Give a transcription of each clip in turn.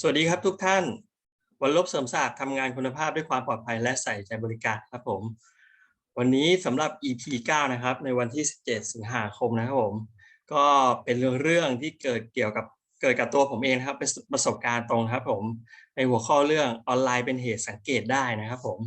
สวัสดีครับทุกท่านวันลบเสริมศาสตร์ทำงานคุณภาพด้วยความปลอดภัยและใส่ใจบริการครับผม วันนี้สำหรับ EP 9 นะครับ ในวันที่ 17 สิงหาคมนะครับผม ก็เป็นเรื่องที่เกิดเกี่ยวกับเกิดกับตัวผมเองนะครับเป็นประสบการณ์ตรงครับผมในหัวข้อเรื่องออนไลน์เป็นเหตุสังเกตได้นะครับผม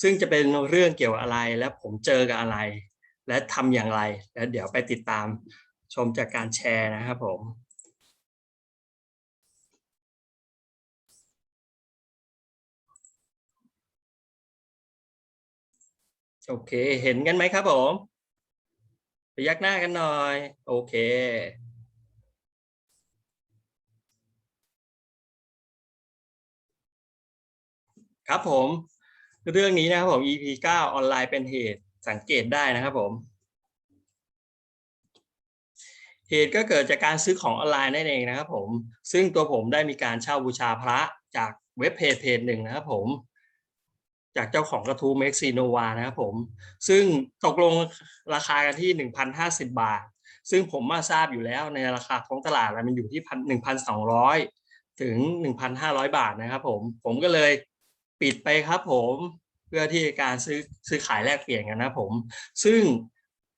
ซึ่งจะเป็นเรื่องเกี่ยวกับอะไรและผมเจอกับอะไร และทำอย่างไร แล้วเดี๋ยวไปติดตามชมจากการแชร์นะครับผม โอเค เห็นกันไหมครับผมพยักหน้ากันหน่อย โอเค ครับผม เรื่องนี้นะครับผม EP 9 ออนไลน์เป็นเหตุสังเกตได้นะครับผม เหตุก็เกิดจากการซื้อของออนไลน์นั่นเองนะครับผม ซึ่งตัวผมได้มีการเช่าบูชาพระจากเว็บเพจเพจหนึ่งนะครับผม จากเจ้าของกระทู้เม็กซีโนวานะครับผม ซึ่งตกลงราคากันที่ 1,050 บาท ซึ่งผมมาทราบอยู่แล้วในราคาท้องตลาดมันอยู่ที่พันหนึ่งพันสองร้อยถึงหนึ่งพันห้าร้อยบาทนะครับผม ผมก็เลยปิดไปครับผมเพื่อที่การซื้อซื้อขายแลกเปลี่ยนกันนะครับผม ซึ่ง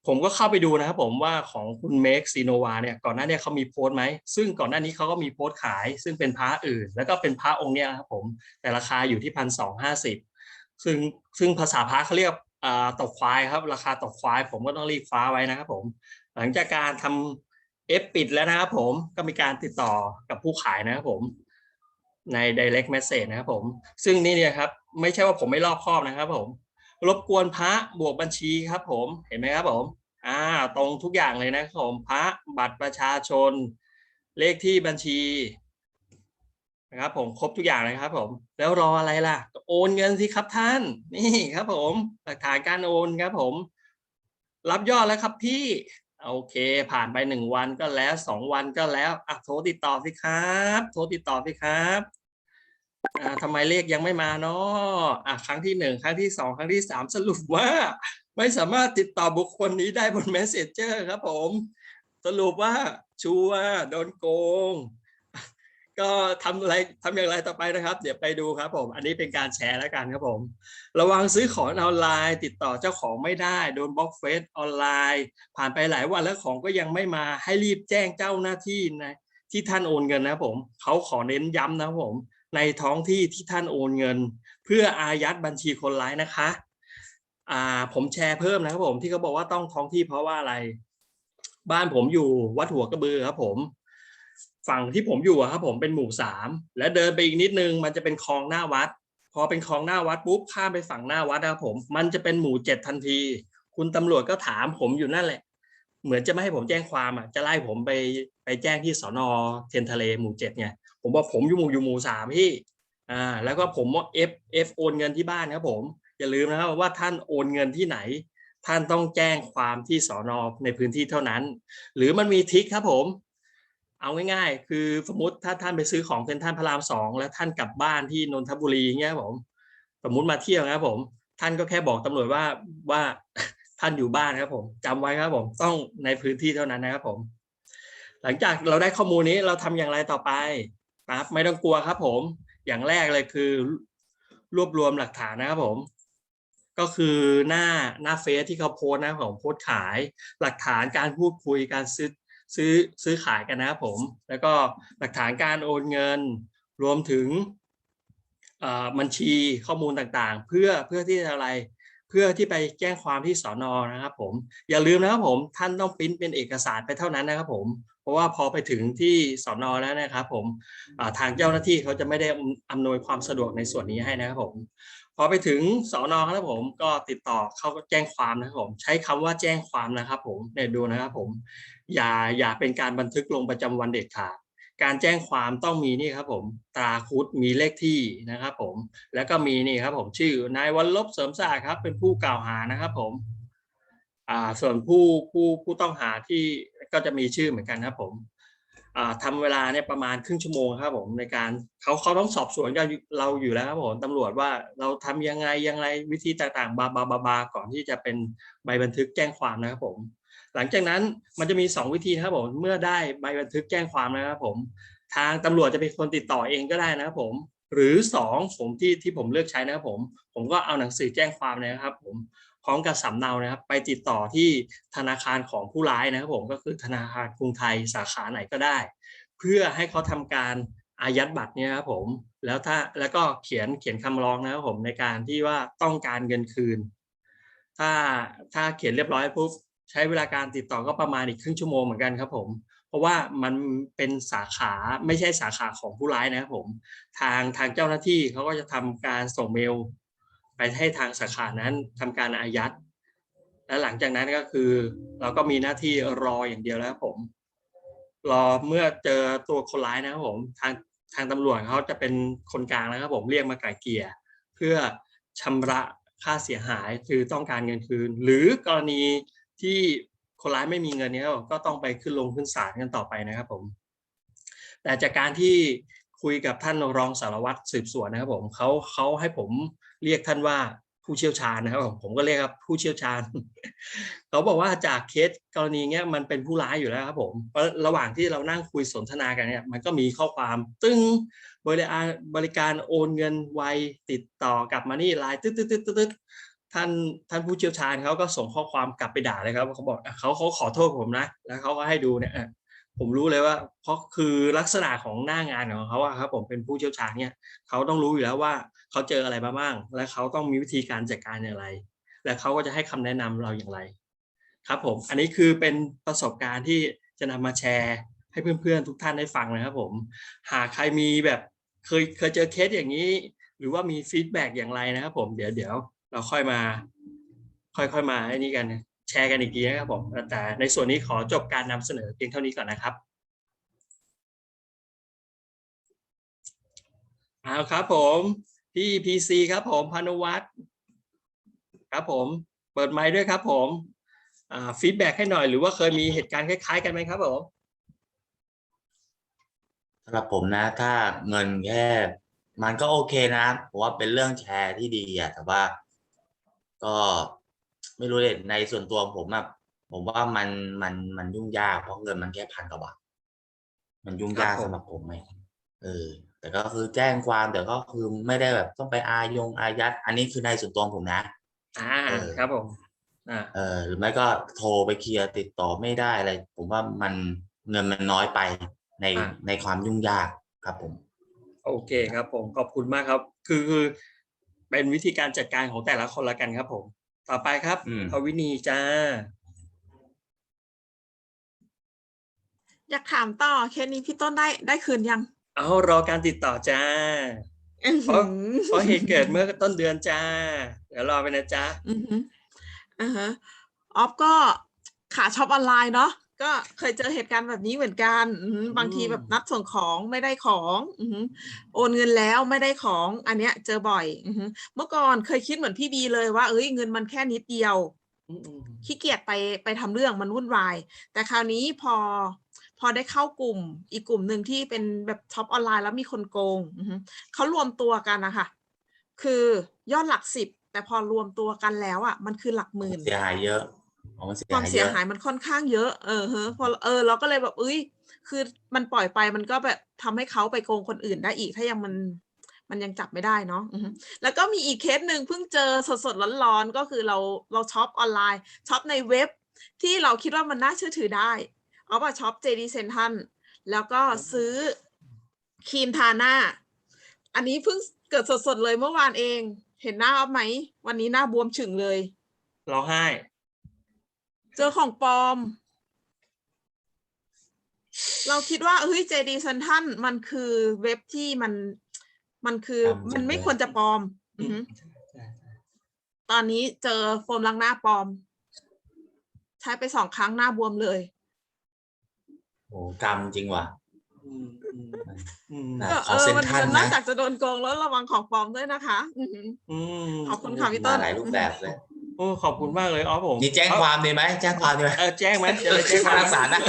ผมก็เข้าไปดูนะครับผมว่าของคุณเมกซีโนวาเนี่ยก่อนหน้านี้เขามีโพสต์ไหม ซึ่งก่อนหน้านี้เขาก็มีโพสต์ขาย ซึ่งเป็นพระอื่น แล้วก็เป็นพระองค์เนี้ยนะครับผม แต่ราคาอยู่ที่พันสองห้าสิบ ซึ่งซึ่งภาษาพระเขาเรียกอ่าตกควายครับ ราคาตกควาย ผมก็ต้องรีบคว้าไว้นะครับผม หลังจากการทำเอฟปิดแล้วนะครับผมก็มีการติดต่อกับผู้ขายนะครับผม ใน direct message นะครับผม ซึ่งนี่เนี่ยครับ ไม่ใช่ว่าผมไม่รอบคอบนะครับผม รบกวนพระบวกบัญชีครับผมเห็นไหมครับผมอ่าตรงทุกอย่างเลยนะครับผมพระบัตรประชาชน เลขที่บัญชี นะครับผมครบทุกอย่างเลยครับผม แล้วรออะไรล่ะ โอนเงินสิครับท่าน นี่ครับผมหลักฐานการโอนครับผม รับยอดแล้วครับพี่โอเค ผ่านไปหนึ่งวันก็แล้วสองวันก็แล้วอะโทรติดต่อสิครับ โทรติดต่อสิครับอ่าทำไมเลขยังไม่มาเนาะอะครั้งที่หนึ่งครั้งที่สองครั้งที่สามสรุปว่า ไม่สามารถติดต่อบุคคลนี้ได้บน Messenger ครับผม สรุปว่าชัวโดนโกง ก็ทำอะไรทำอย่างไรต่อไปนะครับ เดี๋ยวไปดูครับผม อันนี้เป็นการแชร์แล้วกันครับผม ระวังซื้อของออนไลน์ติดต่อเจ้าของไม่ได้ โดนบล็อกเฟซออนไลน์ ผ่านไปหลายวันแล้วของก็ยังไม่มาให้รีบแจ้งเจ้าหน้าที่นะที่ท่านโอนเงินนะผมเขาขอเน้นย้ำนะครับผม ในท้องที่ที่ท่านโอนเงิน เพื่ออายัดบัญชีคนร้ายนะคะอ่าผมแชร์เพิ่มนะครับผมที่เขาบอกว่าต้องท้องที่เพราะว่าอะไร บ้านผมอยู่วัดหัวกระบือครับผม ฝั่งที่ผมอยู่อะครับผมเป็นหมู่สามและเดินไปอีกนิดนึงมันจะเป็นคลองหน้าวัด พอเป็นคลองหน้าวัดปุ๊บข้ามไปฝั่งหน้าวัดนะครับผม มันจะเป็นหมู่เจ็ดทันที คุณตำรวจก็ถามผมอยู่นั่นแหละ เหมือนจะไม่ให้ผมแจ้งความอะจะไล่ผมไปไปแจ้งที่สอนอเทียนทะเลหมู่เจ็ดไงผมบอกผมอยู่หมู่อยู่หมู่สามพี่อ่าแล้วก็ผมว่า F F โอนเงินที่บ้านครับผมอย่าลืมนะครับว่าท่านโอนเงินที่ไหน ท่านต้องแจ้งความที่สอนอในพื้นที่เท่านั้น หรือมันมีทริคครับผม เอาง่ายๆ คือสมมติถ้าท่านไปซื้อของเซ็นทรัลพระรามสองแล้วท่านกลับบ้านที่นนทบุรีเงี้ยครับผม สมมติมาเที่ยวนะครับผม ท่านก็แค่บอกตำรวจว่าว่าท่านอยู่บ้านครับผมจำไว้ครับผมต้องในพื้นที่เท่านั้นนะครับผม หลังจากเราได้ข้อมูลนี้เราทำอย่างไรต่อไปครับไม่ต้องกลัวครับผม อย่างแรกเลยคือ รวบรวมหลักฐานนะครับผม ก็คือหน้าหน้าเฟซที่เขาโพสนะครับผมโพสขาย หลักฐานการพูดคุยการซื้อ ซื้อซื้อขายกันนะครับผม แล้วก็หลักฐานการโอนเงินรวมถึงบัญชีข้อมูลต่างๆ เพื่อเพื่อที่จะอะไร พื่อที่ไปแจ้งความที่สอนอนะครับผมอย่าลืมนะครับผมท่านต้องปริ้นเป็นเอกสารไปเท่านั้นนะครับผมเพราะว่าพอไปถึงที่สอนอแล้วนะครับผมทางเจ้าหน้าที่เขาจะไม่ได้อำนวยความสะดวกในส่วนนี้ให้นะครับผมพอไปถึงสอนอครับผมก็ติดต่อเขาแจ้งความนะครับผมใช้คำว่าแจ้งความนะครับผมเนี่ยดูนะครับผมอย่าอย่าเป็นการบันทึกลงประจำวันเด็ดขาด การแจ้งความต้องมีนี่ครับผมตราคุดมีเลขที่นะครับผมแล้วก็มีนี่ครับผมชื่อนายวันลบเสริมสะอาดครับ เป็นผู้กล่าวหานะครับผมอ่าส่วนผู้ผู้ผู้ต้องหาที่ก็จะมีชื่อเหมือนกันครับผมอ่าทำเวลาเนี่ยประมาณครึ่งชั่วโมงครับผมในการเขาเขาต้องสอบสวนเราเราอยู่แล้วครับผมตำรวจว่าเราทำยังไงยังไงวิธีต่างๆบาบาบาบาก่อนที่จะเป็นใบบันทึกแจ้งความนะครับผม หลังจากนั้นมันจะมี 2 วิธีนะครับผมเมื่อได้ใบบันทึกแจ้งความนะครับผม ทางตำรวจจะเป็นคนติดต่อเองก็ได้นะครับผม หรือสองผมที่ที่ผมเลือกใช้นะครับผม ผมก็เอาหนังสือแจ้งความเนยนะครับผมพร้อมกับสำเนานะครับ ไปติดต่อที่ธนาคารของผู้ร้ายนะครับผมก็คือธนาคารกรุงไทยสาขาไหนก็ได้ เพื่อให้เขาทำการอายัดบัตรเนี่ยครับผมแล้วถ้าแล้วก็เขียนเขียนคำร้องนะครับผมในการที่ว่าต้องการเงินคืน ถ้าถ้าเขียนเรียบร้อยปุ๊บ ใช้เวลาการติดต่อก็ประมาณอีกครึ่งชั่วโมงเหมือนกันครับผม เพราะว่ามันเป็นสาขาไม่ใช่สาขาของผู้ร้ายนะครับผม ทางทางเจ้าหน้าที่เขาก็จะทำการส่งเมล ไปให้ทางสาขานั้นทำการอายัด และหลังจากนั้นก็คือ เราก็มีหน้าที่รออย่างเดียวแล้วครับผม รอเมื่อเจอตัวคนร้ายนะครับผมทางทางตำรวจเขาจะเป็นคนกลางนะครับผมเรียกมาไกล่เกลี่ยเพื่อชำระค่าเสียหายคือต้องการเงินคืน หรือกรณี ที่คนร้ายไม่มีเงินเนี้ยก็ต้องไปขึ้นลงขึ้นศาลกันต่อไปนะครับผม แต่จากการที่คุยกับท่านรองสารวัตรสืบสวนนะครับผมเขาเขาให้ผมเรียกท่านว่าผู้เชี่ยวชาญนะครับผมผมก็เรียกครับผู้เชี่ยวชาญเขาบอกว่าจากเคสกรณีเนี้ยมันเป็นผู้ร้ายอยู่แล้วครับผมระระหว่างที่เรานั่งคุยสนทนากันเนี่ยมันก็มีข้อความตึ้งบริการบริการโอนเงินไวติดต่อกลับมานี่ไลน์ตึ๊ดตึ๊ดตึ๊ดตึ๊ด ท่านท่านผู้เชี่ยวชาญเขาก็ส่งข้อความกลับไปด่าเลยครับเขาบอกเขาเขาขอโทษผมนะ แล้วเขาก็ให้ดูเนี่ยผมรู้เลยว่า เพราะคือลักษณะของหน้างานของเขาอะครับ ผมเป็นผู้เชี่ยวชาญเนี่ยเขาต้องรู้อยู่แล้วว่าเขาเจออะไรมาบ้าง และเขาต้องมีวิธีการจัดการอย่างไร และเขาก็จะให้คำแนะนำเราอย่างไร ครับผม อันนี้คือเป็นประสบการณ์ที่จะนำมาแชร์ให้เพื่อนๆ ทุกท่านได้ฟังนะครับผม หากใครมีแบบเคยเคยเจอเคสอย่างนี้ หรือว่ามีฟีดแบ็กอย่างไรนะครับผม เดี๋ยวเดี๋ยว เราค่อยมา ค่อยๆมาไอ้นี่กันแชร์กันอีกทีนะครับผมแต่ในส่วนนี้ขอจบการนำเสนอเพียงเท่านี้ก่อนนะครับเอาครับผมพี่พีซีครับผมพานุวัฒน์ครับผมเปิดไมค์ด้วยครับผมฟีดแบ็กให้หน่อยหรือว่าเคยมีเหตุการณ์คล้ายๆกันไหมครับผมสำหรับผมนะ ถ้าเงินแค่ มันก็โอเคนะผมว่าเป็นเรื่องแชร์ที่ดีอะแต่ว่า ก็ไม่รู้เลยในส่วนตัวผมอะผมว่ามันมันมันยุ่งยากเพราะเงินมันแค่พันกว่าบาทมันยุ่งยากครับผมสำหรับผมไหมเออ แต่ก็คือแจ้งความแต่ก็คือไม่ได้แบบต้องไปอายงอายัด อันนี้คือในส่วนตัวผมนะอ่าเออครับผมอ่าเออหรือไม่ก็โทรไปเคลียร์ติดต่อไม่ได้อะไร ผมว่ามันเงินมันน้อยไปในในความยุ่งยากครับผม โอเคครับผมขอบคุณมากครับ คือคือ เป็นวิธีการจัดการของแต่ละคนละกันครับผม ต่อไปครับอืม พวินีจ้า อยากถามต่อเคสนี้พี่ต้นได้ได้คืนยังเอารอการติดต่อจ้า อื้อเพหืราะอเพราะเหตุเกิดเมื่อต้นเดือนจ้า เดี๋ยวรอไปนะจ้า อือหืออ่าฮะออฟก็ขาช็อปออนไลน์เนาะ ก็เคยเจอเหตุการณ์แบบนี้เหมือนกันอือหือบางทีแบบนัดส่งของไม่ได้ของอือหือโอนเงินแล้วไม่ได้ของอันเนี้ย เจอบ่อยอือหือเมื่อก่อนเคยคิดเหมือนพี่บีเลยว่าเอ้ยเงินมันแค่นิดเดียวอืมอืมขี้เกียจไปไปทำเรื่องมันวุ่นวาย แต่คราวนี้พอพอได้เข้ากลุ่ม อีกกลุ่มหนึ่งที่เป็นแบบช็อปออนไลน์แล้วมีคนโกงอือฮึเขารวมตัวกันนะคะคือยอดหลักสิบแต่พอรวมตัวกันแล้วอะ มันคือหลักหมื่นเสียหายเยอะอ๋อมันเสีย ความหายเสีเยยอะหายมันค่อนข้างเยอะ เออเฮ้พอเออ เราก็เลยแบบเอ้ย คือมันปล่อยไปมันก็แบบทำให้เขาไปโกงคนอื่นได้อีก ถ้ายังมันมันยังจับไม่ได้เนาะอือฮึแล้วก็มีอีกเคสหนึ่งเพิ่งเจอสดๆร้อนๆ ก็คือเราเราช็อปออนไลน์ช็อปในเว็บ ที่เราคิดว่ามันน่าเชื่อถือได้ เอาว่าช็อป JD Central แล้วก็ซื้อครีมทาหน้า อันนี้เพิ่งเกิดสดๆเลยเมื่อวานเอง เห็นหน้าเอาไหม วันนี้หน้าบวมฉึงเลยร้องไห้ เจอของปลอม เราคิดว่าเฮ้ย JD Central มันคือเว็บที่มันมันคือตามมันไม่เลยควรจะปลอม อือหือตอนนี้เจอโฟมล้างหน้าปลอม ใช้ไปสองครั้งหน้าบวมเลย โอ้กรรมจริงว่ะ อืมอืมอืมอะก็ขอเออเซ็นมันทรัลมันนะ นอกจากจะโดนโกงแล้วระวังของปลอมด้วยนะคะ อือหือ อืม ขอบคุณค่ะพี่ต้มานหลายรูปแบบเลย โอ้ขอบคุณมากเลยอ๋อผมนี่แจ้งความดีไหมแจ้งความดีไหมเออแจ้งไหมจะไปแจ้งความรักษาได้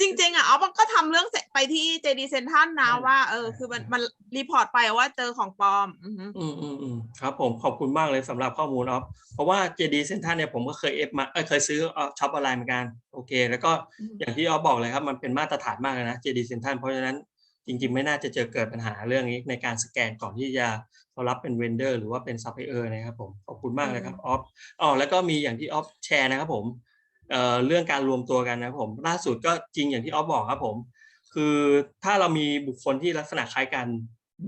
จริง ๆ อะอ๋อมันก็ทำเรื่องเสร็จไปที่ JD Central นะใช่ว่าเออใช่คือมันใช่มันรีพอร์ตไปว่าเจอของปลอมอือฮึอืมอืมอืมครับ ผมขอบคุณมากเลยสำหรับข้อมูลออฟเพราะว่า JD Central เนี่ยผมก็เคยเอฟมาเออเคยซื้อช็อปออนไลน์เหมือนกันโอเค แล้วก็อืมอย่างที่ออฟบอกเลยครับ มันเป็นมาตรฐานมากเลยนะ JD Central เพราะฉะนั้น จริงๆ ไม่น่าจะเจอเกิดปัญหาเรื่องนี้ในการสแกนก่อนที่จะเขารับเป็นเวนเดอร์หรือว่าเป็นซัพพลายเออร์นะครับผมขอบคุณมากเลยครับออฟอ๋อแล้วก็มีอย่างที่ออฟแชร์นะครับผมเอ่อเรื่องการรวมตัวกันนะครับผมล่าสุดก็จริงอย่างที่ออฟบอกครับผม คือถ้าเรามีบุคคลที่ลักษณะคล้ายกัน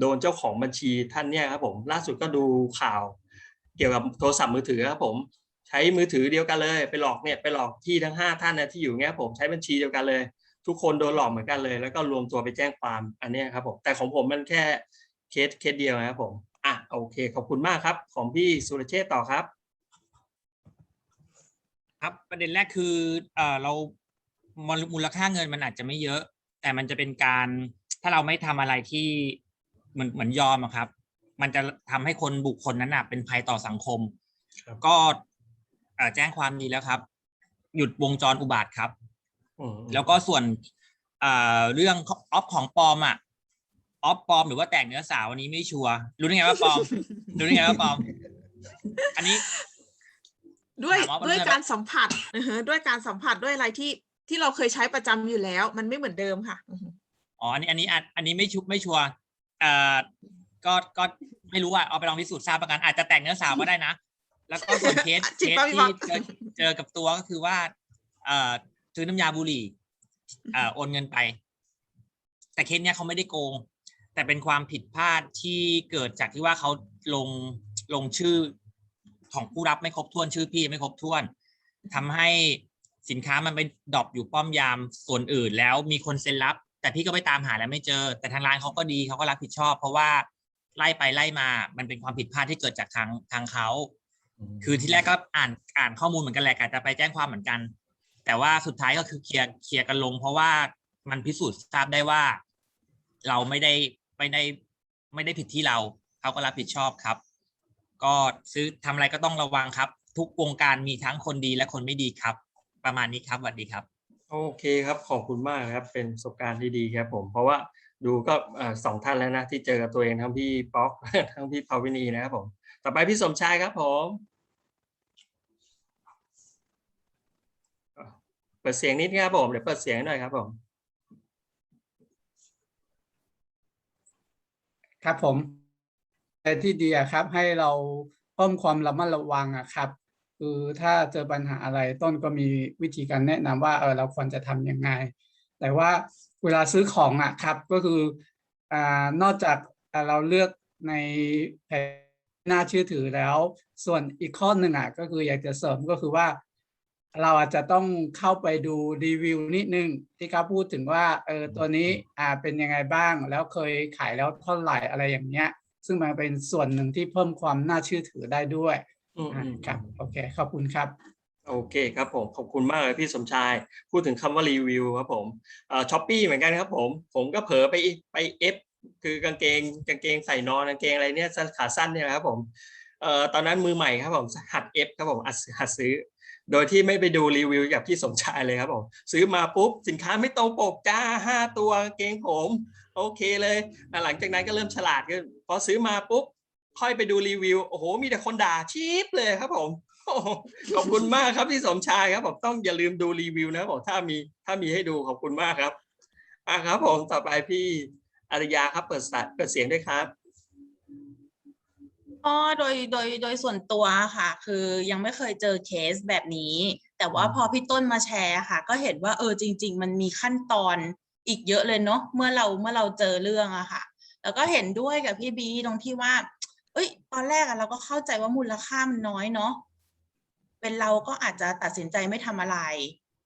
โดนเจ้าของบัญชีท่านเนี่ยครับผมล่าสุดก็ดูข่าว เกี่ยวกับโทรศัพท์มือถือครับผม ใช้มือถือเดียวกันเลย ไปหลอกเนี่ยไปหลอกที่ทั้งห้าท่านนะที่อยู่เงี้ยผมใช้บัญชีเดียวกันเลย ทุกคนโดนหลอกเหมือนกันเลย แล้วก็รวมตัวไปแจ้งความอันเนี้ยครับผมแต่ของผมมันแค่เคสเคสเดียวนะครับผมอะโอเค ขอบคุณมากครับ ของพี่สุรเชษฐ์ต่อครับ ครับประเด็นแรกคือเอ่อเรามูลมูลค่าเงินมันอาจจะไม่เยอะ แต่มันจะเป็นการถ้าเราไม่ทำอะไรที่เหมือนเหมือนยอมอะครับ มันจะทำให้คนบุคคลนั้นอะเป็นภัยต่อสังคมครับก็เอ่อแจ้งความดีแล้วครับ หยุดวงจรอุบาทครับอืม แล้วก็ส่วนเอ่อเรื่องออฟของปลอมอะออฟปลอมหรือว่าแตกเนื้อสาวอันนี้ไม่ชัวร์รู้ได้ไงว่าปลอมรู้ได้ไงว่าปลอม อันนี้ ด้วยถามว่ามันด้วยเป็นการสัมผัสอือฮึด้วยการสัมผัสด้วยอะไรที่ที่เราเคยใช้ประจำอยู่แล้ว มันไม่เหมือนเดิมค่ะอือฮึอ๋ออันนี้อันนี้อันอันนี้ไม่ชุบไม่ชัวร์เอ่อก็ก็ไม่รู้อะเอาไปลองพิสูจน์ทราบประกันอาจจะแต่งเนื้อสาวก็ได้นะแล้วก็ส่วนเคสจริเคงสป่ะพี่ที่บ๊อบเจอเจอกับตัวก็คือว่าเอ่อ ซื้อน้ำยาบุหรี่เอ่อโอนเงินไป แต่เคสเนี้ยเขาไม่ได้โกง แต่เป็นความผิดพลาดที่เกิดจากที่ว่าเขาลงลงชื่อของผู้รับไม่ครบถ้วนชื่อพี่ไม่ครบถ้วนทำให้สินค้ามันไปดรอปอยู่ป้อมยามส่วนอื่นแล้วมีคนเซ็นรับ แต่พี่ก็ไปตามหาแล้วไม่เจอ แต่ทางร้านเขาก็ดีเขาก็รับผิดชอบ เพราะว่าไล่ไปไล่มา มันเป็นความผิดพลาดที่เกิดจากทางทางเขาคือที่แรกก็อ่านอ่านข้อมูลเหมือนกันแหละกะจะไปแจ้งความเหมือนกัน แต่ว่าสุดท้ายก็คือเคลียร์เคลียร์กันลง เพราะว่ามันพิสูจน์ทราบได้ว่า เราไม่ได้ไม่ได้ไม่ได้ผิดที่เราเขาก็รับผิดชอบครับ ก็ซื้อทำอะไรก็ต้องระวังครับ ทุกวงการมีทั้งคนดีและคนไม่ดีครับ ประมาณนี้ครับสวัสดีครับ โอเคครับขอบคุณมากครับ เป็นประสบการณ์ที่ดีครับผมเพราะว่าดูก็สองท่านแล้วนะที่เจอกับตัวเองทั้งพี่ป๊อกทั้งพี่ภาวินีนะครับผม ต่อไปพี่สมชายครับผม เปิดเสียงนิดครับผมเดี๋ยวเปิดเสียงหน่อยครับผม ครับผมแต่ที่ดีครับ ให้เราเพิ่มความระมัดระวังอะครับ คือถ้าเจอปัญหาอะไรต้นก็มีวิธีการแนะนำว่าเออเราควรจะทำยังไง แต่ว่าเวลาซื้อของอะครับ ก็คืออ่านอกจากเราเลือกในแผงน่าเชื่อถือแล้ว ส่วนอีกข้อหนึ่งอะก็คืออยากจะเสริมก็คือว่า เราอาจจะต้องเข้าไปดูรีวิวนิดนึงที่เขาพูดถึงว่าเออตัวนี้อ่าเป็นยังไงบ้าง แล้วเคยขายแล้วเท่าไหร่อะไรอย่างเงี้ย ซึ่งมันเป็นส่วนหนึ่งที่เพิ่มความน่าเชื่อถือได้ด้วยอืมอ่าอืมครับโอเคขอบคุณครับ โอเคครับผมขอบคุณมากเลยพี่สมชาย พูดถึงคำว่ารีวิวครับผมเอ่อช้อปปี้เหมือนกันครับผมผมก็เผลอไปไปเอฟคือกางเกงกางเกงใส่นอนกางเกงอะไรเนี่ยสั้นขาสั้นเนี่ยนะครับผม เอ่อตอนนั้นมือใหม่ครับผมหัดเอฟครับผมหัดซื้อ โดยที่ไม่ไปดูรีวิวจากพี่สมชายเลยครับผมซื้อมาปุ๊บสินค้าไม่ตรงปกจ้าห้าตัวเกงผมโอเคเลยหลังจากนั้นก็เริ่มฉลาดขึ้นพอซื้อมาปุ๊บค่อยไปดูรีวิวโอ้โหมีแต่คนด่าชีพเลยครับผมขอบคุณมากครับพี่สมชายครับผมต้องอย่าลืมดูรีวิวนะครับผมถ้ามีถ้ามีให้ดูขอบคุณมากครับอะครับผมต่อไปพี่อารยาครับเปิดสเปิดเสียงด้วยครับ ก็โดยโดยโดยส่วนตัวค่ะ คือยังไม่เคยเจอเคสแบบนี้ แต่ว่าอืมพอพี่ต้นมาแชร์ค่ะ ก็เห็นว่าเออจริง ๆ มันมีขั้นตอนอีกเยอะเลยเนาะเมื่อเราเมื่อเราเจอเรื่องอะค่ะ แล้วก็เห็นด้วยกับพี่บีตรงที่ว่า เอ้ย ตอนแรกอะเราก็เข้าใจว่ามูลค่ามันน้อยเนาะเป็นเราก็อาจจะตัดสินใจไม่ทำอะไร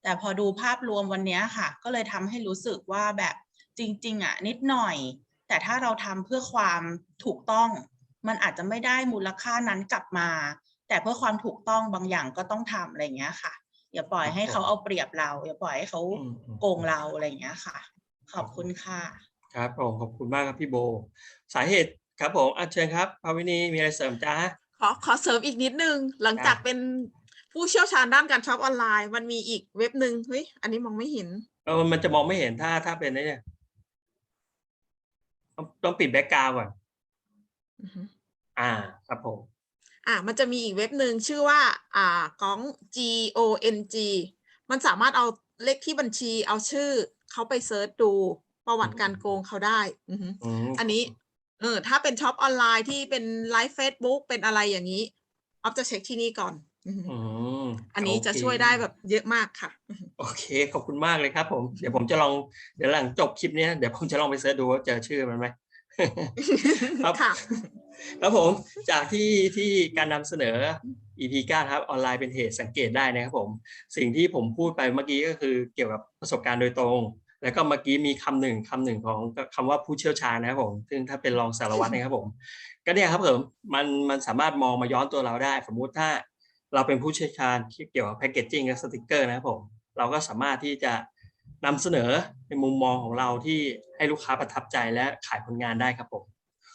แต่พอดูภาพรวมวันเนี้ยค่ะ ก็เลยทำให้รู้สึกว่าแบบจริง ๆอะนิดหน่อย แต่ถ้าเราทำเพื่อความถูกต้อง มันอาจจะไม่ได้มูลค่านั้นกลับมา แต่เพื่อความถูกต้องบางอย่างก็ต้องทำอะไรอย่างเงี้ยค่ะ อย่าปล่อยให้เขาเอาเปรียบเรา อย่าปล่อยให้เขาอืมอืมโกงเราอะไรอย่างเงี้ยค่ะ ขอบคุณค่ะ ครับผมขอบคุณมากครับพี่โบ สาเหตุครับผมอะเชิญครับภาวินีมีอะไรเสริมจ้าขอขอเสริมอีกนิดนึง หลังครับจากเป็นผู้เชี่ยวชาญด้านการช็อปออนไลน์ มันมีอีกเว็บหนึ่งเฮ้ยอันนี้มองไม่เห็นเออมันจะมองไม่เห็นถ้าถ้าเป็นไอ้เนี่ยต้องต้องปิดแบ็กกราวก่อน อือฮึอ่าครับผมอะมันจะมีอีกเว็บหนึ่งชื่อว่าอ่ากอง G O N G มันสามารถเอาเลขที่บัญชีเอาชื่อเขาไปเซิร์ชดูประวัติการโกงเขาได้อือฮึอืมอันนี้เออถ้าเป็นช็อปออนไลน์ที่เป็นไลฟ์เฟซบุ๊กเป็นอะไรอย่างนี้ออฟจะเช็คที่นี่ก่อนอือฮึอืมอันนี้จะโเคช่วยได้แบบเยอะมากค่ะ โอเค ขอบคุณมากเลยครับผม เดี๋ยวผมจะลองเดี๋ยวหลังจบคลิปเนี้ยเดี๋ยวผมจะลองไปเสิร์ชดูว่าเจอชื่อมันไหมครับ ครับผมจากที่ที่การนำเสนอ EP 9ครับออนไลน์เป็นเหตุสังเกตได้นะครับผม สิ่งที่ผมพูดไปเมื่อกี้ก็คือเกี่ยวกับประสบการณ์โดยตรง แล้วก็เมื่อกี้มีคำหนึ่งคำหนึ่งของคำว่าผู้เชี่ยวชาญนะครับผม ซึ่งถ้าเป็นรองสารวัตรนะครับผม ก็เนี่ยครับผมมันมันสามารถมองมาย้อนตัวเราได้ สมมุติถ้าเราเป็นผู้เชี่ยวชาญเกี่ยวกับแพคเกจจิ้งและสติกเกอร์นะครับผม เราก็สามารถที่จะนำเสนอในมุมมองของเราที่ให้ลูกค้าประทับใจและขายผลงานได้ครับผม